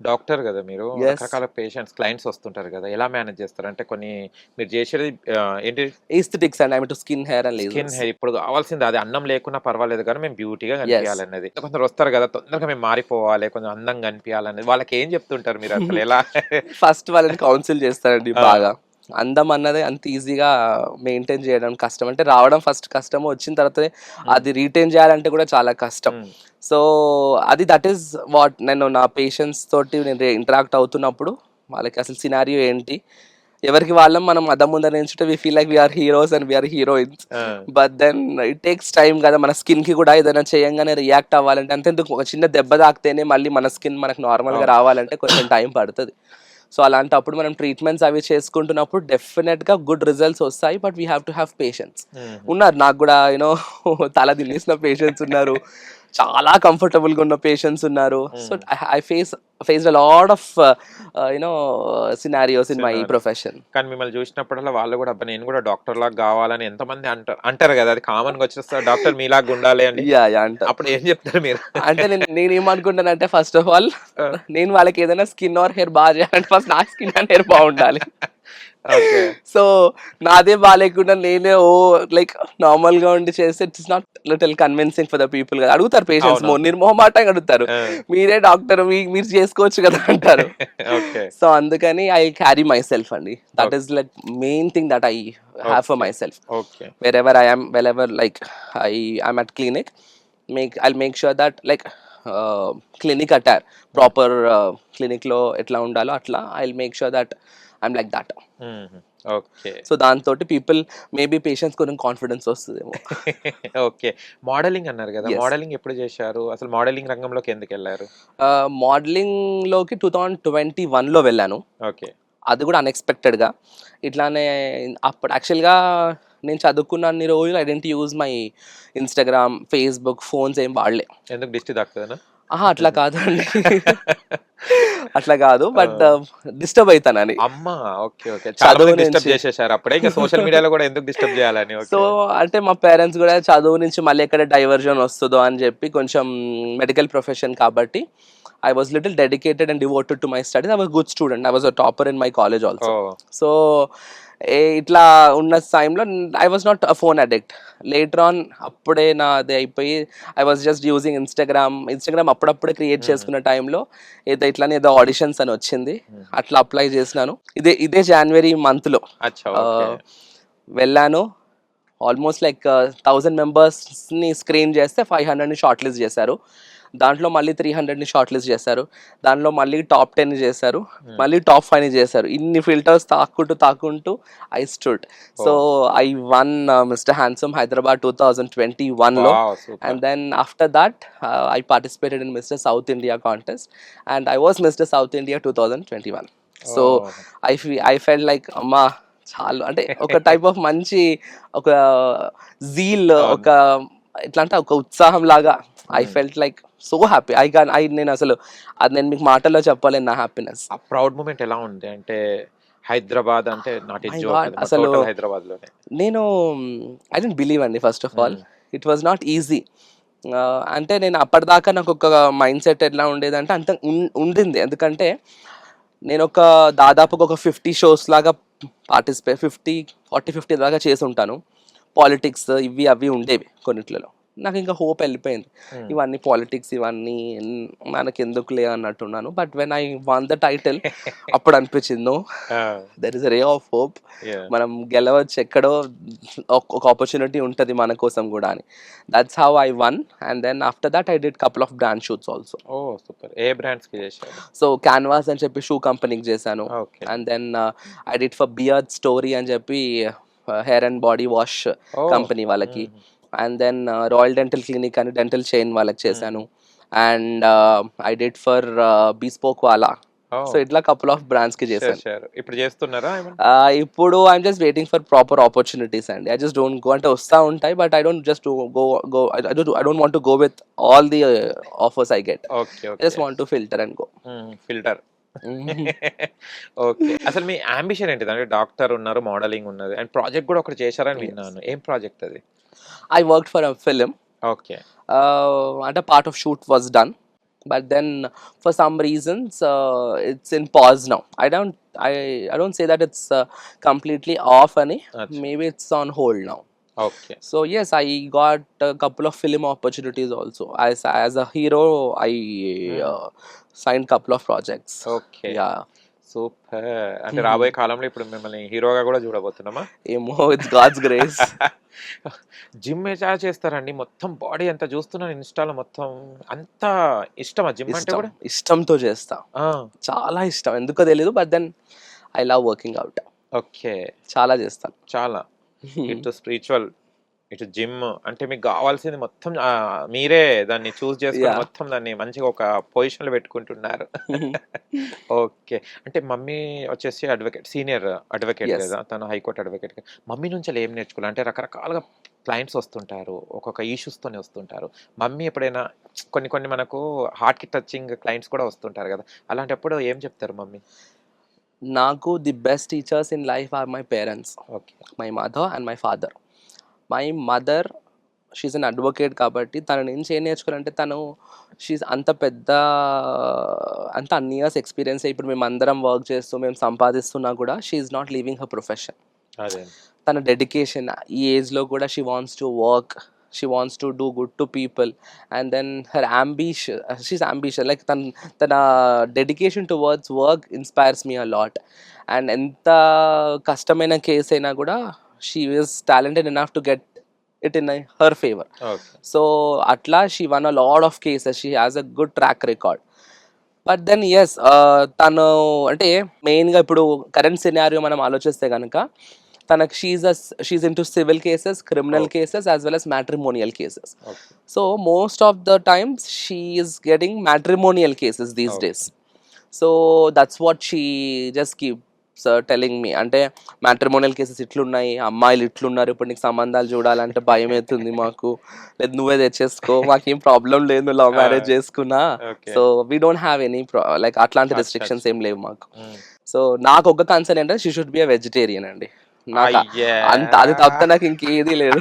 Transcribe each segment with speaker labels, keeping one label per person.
Speaker 1: Doctor కదా మీరు. రకరకాల పేషెంట్స్ క్లయింట్స్ వస్తుంటారు కదా. ఎలా మేనేజ్ చేస్తారు? అంటే కొన్ని మీరు చేసేది ఏంటి?
Speaker 2: Aesthetics and. I do skin hair and
Speaker 1: skin hair. ఇప్పుడు కావాల్సింది అది. అన్నం లేకున్నా పర్వాలేదు కానీ మేము బ్యూటీగా కనిపించాలన్నది కొందరు వస్తారు కదా తొందరగా మేము మారిపోవాలి కొంచెం అందంగా కనిపించాలనేది వాళ్ళకి ఏం చెప్తుంటారు మీరు అసలు? ఎలా?
Speaker 2: ఫస్ట్ వాళ్ళని కౌన్సిల్ చేస్తారండి. బాగా. అందం అన్నది అంత ఈజీగా మెయింటైన్ చేయడం కష్టం. అంటే రావడం ఫస్ట్ కష్టం వచ్చిన తర్వాత అది రీటైన్ చేయాలంటే కూడా చాలా కష్టం.
Speaker 1: మ్మ్.
Speaker 2: సో అది దట్ ఈస్ వాట్ నేను నా పేషెంట్స్ తోటి నేను ఇంటరాక్ట్ అవుతున్నప్పుడు వాళ్ళకి అసలు సినారియో ఏంటి? ఎవరికి వాళ్ళం మనం అద్దం ముందర నించుంటే we feel like we're heroes and we're heroines but then it takes time కదా మన స్కిన్కి కూడా ఏదైనా చేయంగానే రియాక్ట్ అవ్వాలంటే. అంతెందుకు ఒక చిన్న దెబ్బ తాకితేనే మళ్ళీ మన స్కిన్ మనకు నార్మల్గా
Speaker 1: అవును.
Speaker 2: రావాలంటే కొంచెం టైం పడుతుంది. సో అలాంటప్పుడు మనం ట్రీట్మెంట్స్ అవి చేసుకుంటున్నప్పుడు డెఫినెట్గా గుడ్ రిజల్ట్స్ వస్తాయి but we have to have patience
Speaker 1: hmm.
Speaker 2: ఉన్నారు నాకు కూడా యూనో తల తినేసిన పేషెంట్స్ ఉన్నారు చాలా కంఫర్టబుల్గా ఉన్న పేషెంట్స్ ఉన్నారు. So I face face lot of you know scenarios in my. Profession
Speaker 1: కానీ మిమ్మల్ని చూసినప్పుడల్లా వాళ్ళు కూడా నేను కూడా డాక్టర్ లాగా కావాలని ఎంతమంది అంటారు అంటారు కదా అది కామన్గా వచ్చేస్తారు డాక్టర్ మీలాగా ఉండాలి అని. అప్పుడు ఏం చెప్తారు మీరు?
Speaker 2: అంటే నేను నేను ఏమనుకుంటానంటే ఫస్ట్ ఆఫ్ ఆల్. నేను వాళ్ళకి ఏదైనా స్కిన్ ఆర్ హెయిర్ బాగా చేయాలంటే ఫస్ట్ నా స్కిన్ అండ్ హెయిర్ బాగుండాలి. సో నాదే బాగాలేకుండా నేనే ఓ లైక్ నార్మల్గా ఉండి చేస్తే it's not little convincing for the people కదా. అడుగుతారు పేషెంట్స్
Speaker 1: అవును.
Speaker 2: నిర్మోహమాటంగా అడుగుతారు. మీరే డాక్టర్ మీరు చేసుకోవచ్చు కదా అంటారు. సో అందుకని ఐ క్యారీ మై సెల్ఫ్ అండి that is like main thing that I have for myself
Speaker 1: okay
Speaker 2: wherever I am, wherever like I am at clinic, make I'll make sure that like uh, clinic attire, proper uh, clinic లో ఎట్లా ఉండాలో అట్లా I'll make sure that I'm like that
Speaker 1: okay
Speaker 2: so దాంతో people maybe patients కొంచెం confidence వస్తుందేమో.
Speaker 1: Okay modelling అన్నారు కదా. Modelling ఎప్పుడు చేశారు? అసలు మోడలింగ్ రంగంలోకి ఎందుకు వెళ్ళారు?
Speaker 2: మోడలింగ్లోకి టూ థౌజండ్ ట్వంటీ వన్లో వెళ్ళాను.
Speaker 1: ఓకే
Speaker 2: అది కూడా అన్ఎక్స్పెక్టెడ్గా ఇట్లానే అప్పుడు యాక్చువల్గా నేను చదువుకున్న అన్ని రోజులు I didn't use my Instagram Facebook phones ఏం వాడలే.
Speaker 1: ఎందుకు దిష్టి తాకుతుందా
Speaker 2: ఆహా అట్లా కాదండి. అట్లా కాదు బట్ డిస్టర్బ్ అవుతానని
Speaker 1: అమ్మా ఓకే ఓకే.
Speaker 2: చదువు
Speaker 1: డిస్టర్బ్. చేసేసారు అప్పుడే ఇంకా సోషల్ మీడియాలో కూడా ఎందుకు డిస్టర్బ్ చేయాలని?
Speaker 2: సో అంటే మా పేరెంట్స్ కూడా చదువు నుంచి మళ్ళీ ఎక్కడ డైవర్జన్ వస్తుందో అని చెప్పి కొంచెం మెడికల్ ప్రొఫెషన్ కాబట్టి I was little dedicated and devoted to my studies I was good student I was a topper in my college also so ఏ ఇట్లా ఉన్న టైంలో I was not a phone addict later on అప్పుడే నాది అయిపోయి I was just using Instagram Instagram అప్పుడప్పుడే create చేసుకున్న టైంలో ఏదో ఇట్లానే ఏదో ఆడిషన్స్ అని వచ్చింది. అట్లా అప్లై చేసినాను. ఇదే ఇదే జనవరి మంత్లో వెళ్ళాను. ఆల్మోస్ట్ లైక్ థౌజండ్ మెంబర్స్ని స్క్రీన్ చేస్తే ఫైవ్ హండ్రెడ్ని షార్ట్ లిస్ట్ చేశారు. దాంట్లో మళ్ళీ త్రీ హండ్రెడ్ని షార్ట్ లిస్ట్ చేశారు. దాంట్లో మళ్ళీ టాప్ టెన్ చేశారు. మళ్ళీ టాప్ ఫైవ్ని చేశారు. ఇన్ని ఫిల్టర్స్ తాక్కుంటూ తాక్కుంటూ I stood so I won mister handsome Hyderabad two thousand twenty వన్లో and then after that uh, i participated in mr south india contest. And i was mr south india 2021 so
Speaker 1: Oh.
Speaker 2: i fe- i felt like అమ్మా చాలు. అంటే ఒక type of మంచి ఒక zeal ఒక ఎట్లా అంటే ఒక ఉత్సాహం లాగా I felt like so happy I can I నేను అసలు అది నేను మీకు మాటల్లో చెప్పలేను నా హ్యాపీనెస్
Speaker 1: ఆ ప్రౌడ్ మూమెంట్ ఎలా ఉంది? అంటే హైదరాబాద్ అంటే
Speaker 2: అసలు-
Speaker 1: హైదరాబాద్లోనే
Speaker 2: నేను ఐ డెంట్ బిలీవ్ అండి first of all it was not easy అంటే నేను అప్పటిదాకా నాకు ఒక మైండ్ సెట్ ఎట్లా ఉండేదంటే అంత ఉండింది. ఎందుకంటే నేను ఒక దాదాపుగా ఒక ఫిఫ్టీ షోస్ లాగా పార్టిసిపేట్ ఫిఫ్టీ ఫార్టీ ఫిఫ్టీ దాకా చేసి ఉంటాను. పాలిటిక్స్ ఇవి అవి ఉండేవి కొన్నిట్లలో. నాకు ఇంకా హోప్ వెళ్ళిపోయింది.
Speaker 1: Hmm.
Speaker 2: ఇవన్నీ పాలిటిక్స్ ఇవన్నీ మనకి ఎందుకులే అన్నట్టున్నాను. But when I won the title అప్పుడు అనిపించింది there is ray of hope మనం గెలవచ్చు ఎక్కడో ఒక- ఆపర్చునిటీ ఉంటుంది మన కోసం కూడా అని. That's how I won and then after that I did couple of brand shoots also
Speaker 1: oh super. A brands
Speaker 2: so Canvas అని చెప్పి షూ కంపెనీకి చేశాను.
Speaker 1: Okay.
Speaker 2: And then I did for Beard Story అని చెప్పి hair and body wash. Company వాళ్ళకి. And then Royal Dental Clinic అని dental chain వాళ్ళకి చేశాను. And I did for bespoke Wala so ఇట్లా కపుల్ ఆఫ్ బ్రాండ్స్కి చేశాను.
Speaker 1: ఇప్పుడు చేస్తున్నారా?
Speaker 2: ఆ, ఇప్పుడు I'm just waiting for proper opportunities అండి. ఐ జస్ట్ డోంట్ గో అంటే వస్తూ ఉంటాయి but I don't just go go I don't want go with all the offers I get
Speaker 1: okay
Speaker 2: I just want to filter and go
Speaker 1: filter okay. అసలు మీ ambition ఏంటి అంటే doctor ఉన్నారు modelling ఉన్నది. And project కూడా ఒకటి చేశారని విన్నాను. ఏం ప్రాజెక్ట్ అది?
Speaker 2: I work for a film
Speaker 1: okay.
Speaker 2: అంటే part of shoot was done but then for some reasons it's in pause now I don't I I don't say that it's completely off
Speaker 1: అని.
Speaker 2: Maybe it's on hold now
Speaker 1: okay
Speaker 2: so yes i got a couple of film opportunities also. As as a hero i uh, signed couple of projects.
Speaker 1: Okay
Speaker 2: yeah.
Speaker 1: Super అంటే రాబోయే కాలంలో ఇప్పుడు మిమ్మల్ని హీరోగా కూడా చూడబోతున్నామా?
Speaker 2: emo it's god's grace.
Speaker 1: Gym ఎలా చేస్తారండి. మొత్తం బాడీ అంత చూస్తున్నాను ఇన్స్టాలో మొత్తం అంత ఇష్టమా? జిమ్ అంటే కూడా?
Speaker 2: ఇష్టంతో చేస్తా. చాలా ఇష్టం. ఎందుకో తెలీదు but then I love working out
Speaker 1: okay.
Speaker 2: చాలా చేస్తాను
Speaker 1: చాలా. ఇటు స్పిరిచువల్ ఇటు జిమ్ అంటే మీకు కావాల్సింది మొత్తం మీరే దాన్ని చూస్ చేసుకుని. మొత్తం దాన్ని మంచిగా ఒక పొజిషన్లో పెట్టుకుంటున్నారు. ఓకే అంటే మమ్మీ వచ్చేసి అడ్వకేట్ సీనియర్ అడ్వకేట్. కదా తను హైకోర్టు అడ్వకేట్ మమ్మీ నుంచి ఏం నేర్చుకోవాలి? అంటే రకరకాలుగా క్లయింట్స్ వస్తుంటారు ఒక్కొక్క issues తోనే వస్తుంటారు. మమ్మీ ఎప్పుడైనా కొన్ని కొన్ని మనకు హార్ట్కి టచింగ్ క్లయింట్స్ కూడా వస్తుంటారు కదా. అలాంటప్పుడు ఏం చెప్తారు మమ్మీ?
Speaker 2: నాకు the best teachers in life are my parents
Speaker 1: okay
Speaker 2: my mother and my father my mother she's an advocate కాబట్టి తన నుంచి ఏం నేర్చుకోవాలంటే తను షీఈ్ అంత పెద్ద అంత అన్ని ఇయర్స్ ఎక్స్పీరియన్స్ ఇప్పుడు మేము అందరం వర్క్ చేస్తూ మేము సంపాదిస్తున్నా కూడా she's not leaving her profession
Speaker 1: అదే.
Speaker 2: తన డెడికేషన్ ఈ ఏజ్లో కూడా she wants to work she wants to do good to people and then her ambition she's ambition like తన తన dedication towards work inspires me a lot and ఎంత కష్టమైన కేసు అయినా కూడా she is talented enough to get it in her favour so అట్లా she won a lot of cases she has a good track record but then yes తను అంటే మెయిన్గా ఇప్పుడు కరెంట్ సినారియో మనం ఆలోచిస్తే కనుక తనకు she's she's into civil cases criminal. Cases as well as matrimonial cases so most of the times she is getting matrimonial cases these. Days so that's what she just keep telling me అంటే matrimonial cases ఇట్లున్నాయి అమ్మాయిలు ఇట్లున్నారు ఇప్పుడు నీకు సంబంధాలు చూడాలంటే భయం అవుతుంది మాకు. లేదు నువ్వే తెచ్చేసుకో మాకేం ప్రాబ్లం లేదు నువ్వు లవ్ మ్యారేజ్
Speaker 1: Ah.
Speaker 2: చేసుకున్నా so we don't have any like అట్లాంటి రెస్ట్రిక్షన్స్ ఏం లేవు మాకు. సో నాకు ఒక కన్సర్న్ ఏంటంటే she should be a vegetarian అండి. అంత అది తప్ప నాకు ఇంకేది లేదు.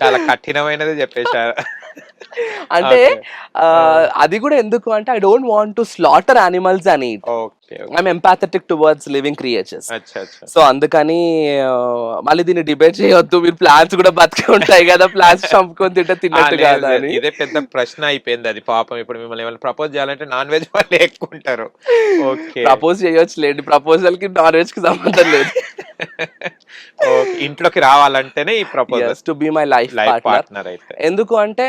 Speaker 1: చాలా కఠినమైనది చెప్పేశారు.
Speaker 2: అంటే అది కూడా ఎందుకు అంటే I don't want to slaughter animals అని
Speaker 1: okay
Speaker 2: I'm empathetic towards living creatures so అందుకని మళ్ళీ దీన్ని డిబేట్ చేయొద్దు. మీరు ప్లాన్స్ కూడా బతికే ఉంటాయి కదా. ప్లాన్స్ చంపుకొని తింటే తిన్నట్టు కాదా. అని.
Speaker 1: ఇదే పెద్ద ప్రశ్న అయిపోయింది అది. పాపం ఇప్పుడు మిమ్మల్ని ఏమైనా ప్రపోజ్ చేయాలంటే నాన్ వెజ్ వాళ్ళు ఎక్కువ ఉంటారు. ఓకే.
Speaker 2: ప్రపోజ్ చేయొచ్చు లేండి ప్రపోజల్కి నాన్ వెజ్కి సంబంధం లేదు.
Speaker 1: ఇంట్లోకి రావాలంటేనే ఈ proposal
Speaker 2: to be my life partner
Speaker 1: partner అయితే.
Speaker 2: ఎందుకు అంటే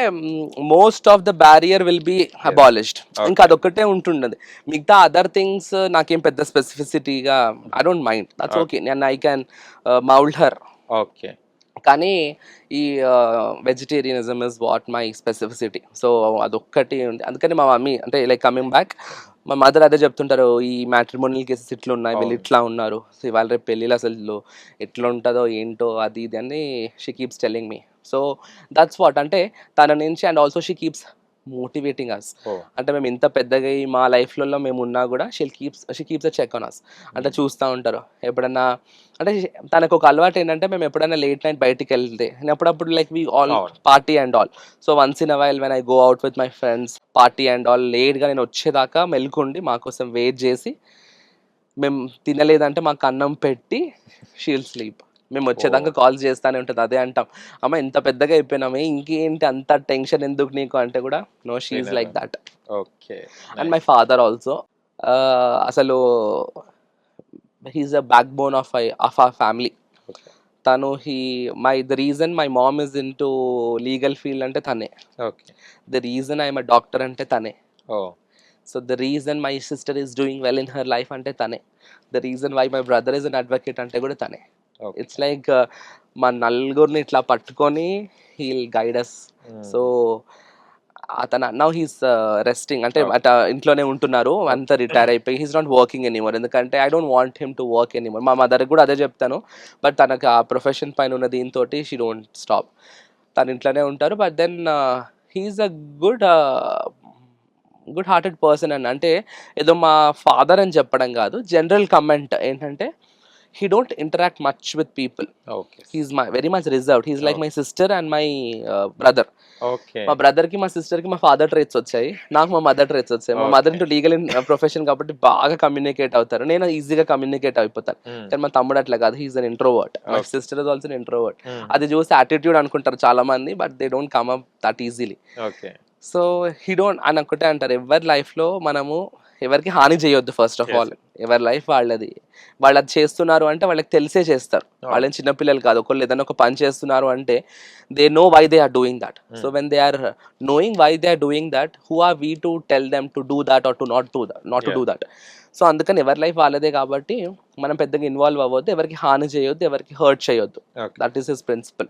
Speaker 2: most of the barrier will be abolished ఇంకా అదొక్కటే ఉంటుండదు. మిగతా అదర్ థింగ్స్ నాకేం పెద్ద స్పెసిఫిసిటీగా I don't mind that's okay నేను I can mould her
Speaker 1: okay
Speaker 2: కానీ ఈ vegetarianism is what my specificity so అదొక్కటి ఉంది. అందుకని మా మమ్మీ అంటే లైక్ కమింగ్ బ్యాక్ మా మదర్ అదే చెప్తుంటారు ఈ మ్యాట్రిమోనియల్ కేసెస్ ఇట్లా ఉన్నాయి వీళ్ళు. ఇట్లా ఉన్నారు. సో ఇవాళ రేపు పెళ్ళిళ్ళు అసలు ఎట్లా ఉంటుందో ఏంటో అది ఇది అని she keeps telling me so that's what అంటే తన నుంచి and also she keeps motivating us అంటే మేము ఇంత పెద్దగా మా లైఫ్లలో మేము ఉన్నా కూడా she'll keeps she keeps a check on us అంటే చూస్తూ ఉంటారు. ఎప్పుడన్నా అంటే తనకు ఒక అలవాటు ఏంటంటే మేము ఎప్పుడైనా లేట్ నైట్ బయటికి వెళ్తే నేను అప్పుడప్పుడు like we all. Party and all so once in while when I go out with my friends party and all లేట్గా నేను వచ్చేదాకా మెల్కుండి మా కోసం వెయిట్ చేసి మేము తినలేదంటే మాకు అన్నం పెట్టి షీల్ స్లీప్ మేము వచ్చేదాకా కాల్ చేస్తానే ఉంటుంది అదే అంటాం. అమ్మ ఇంత పెద్దగా అయిపోయినామే ఇంకేంటి అంత టెన్షన్ ఎందుకు నీకు అంటే కూడా no she's like that
Speaker 1: okay
Speaker 2: and my father also అసలు he's a backbone of I of a family తను he my the reason my mom is into legal field అంటే తనే.
Speaker 1: Okay.
Speaker 2: The reason I'm doctor అంటే తనే. So the reason my sister is doing well in her life అంటే తనే. The reason why my brother is an advocate అంటే కూడా తనే. It's like మా నలుగురిని ఇట్లా పట్టుకొని హీల్ గైడస్ సో అతను నౌ హీస్ రెస్టింగ్ అంటే. అట ఇంట్లోనే ఉంటున్నారు. అంతా రిటైర్ అయిపోయి హీస్ నాట్ వర్కింగ్ ఎనీమోర్ ఎందుకంటే I don't want him to work anymore మా మదర్ కూడా అదే చెప్తాను. బట్ తనకు ఆ ప్రొఫెషన్ పైన ఉన్న దీంతో షీ డోంట్ స్టాప్ తను ఇంట్లోనే ఉంటారు. But then he's a good good hearted person అని అంటే ఏదో మా ఫాదర్ అని చెప్పడం కాదు. జనరల్ కమెంట్ ఏంటంటే he don't interact much with people.
Speaker 1: Okay
Speaker 2: he's my very much reserved. He's like my sister and my uh, brother.
Speaker 1: Okay
Speaker 2: మా బ్రదర్కి మా సిస్టర్కి మా ఫాదర్ ట్రేట్స్ వచ్చాయి. నాకు మా మదర్ ట్రేట్స్ వచ్చాయి. మా మదర్ ఇంటూ లీగల్ ప్రొఫెషన్ కాబట్టి బాగా కమ్యూనికేట్ అవుతారు. నేను ఈజీగా కమ్యూనికేట్ అయిపోతాను. కానీ మా తమ్ముడు అట్లా కాదు. He's an introvert my
Speaker 1: Okay.
Speaker 2: Sister is also introvert అది చూసి యాటిట్యూడ్ అనుకుంటారు చాలా మంది but they don't come up that easily
Speaker 1: okay
Speaker 2: so he don't అని ఒకటే అంటారు. ఎవరి లైఫ్లో మనము ఎవరికి హాని చేయొద్దు ఫస్ట్ ఆఫ్. ఆల్ ఎవరి లైఫ్ వాళ్ళది. వాళ్ళు అది చేస్తున్నారు అంటే వాళ్ళకి తెలిసే చేస్తారు. వాళ్ళని చిన్నపిల్లలు కాదు ఒకళ్ళు ఏదైనా ఒక పని చేస్తున్నారు అంటే they know why they are doing that so when they are knowing why they are doing that who are we to tell them to do that or to not do that not to. Do that so అందుకని ఎవరి life వాళ్ళదే కాబట్టి మనం పెద్దగా involve అవ్వద్దు ఎవరికి హాని చేయొద్దు ఎవరికి హర్ట్ చేయొద్దు. That is his principle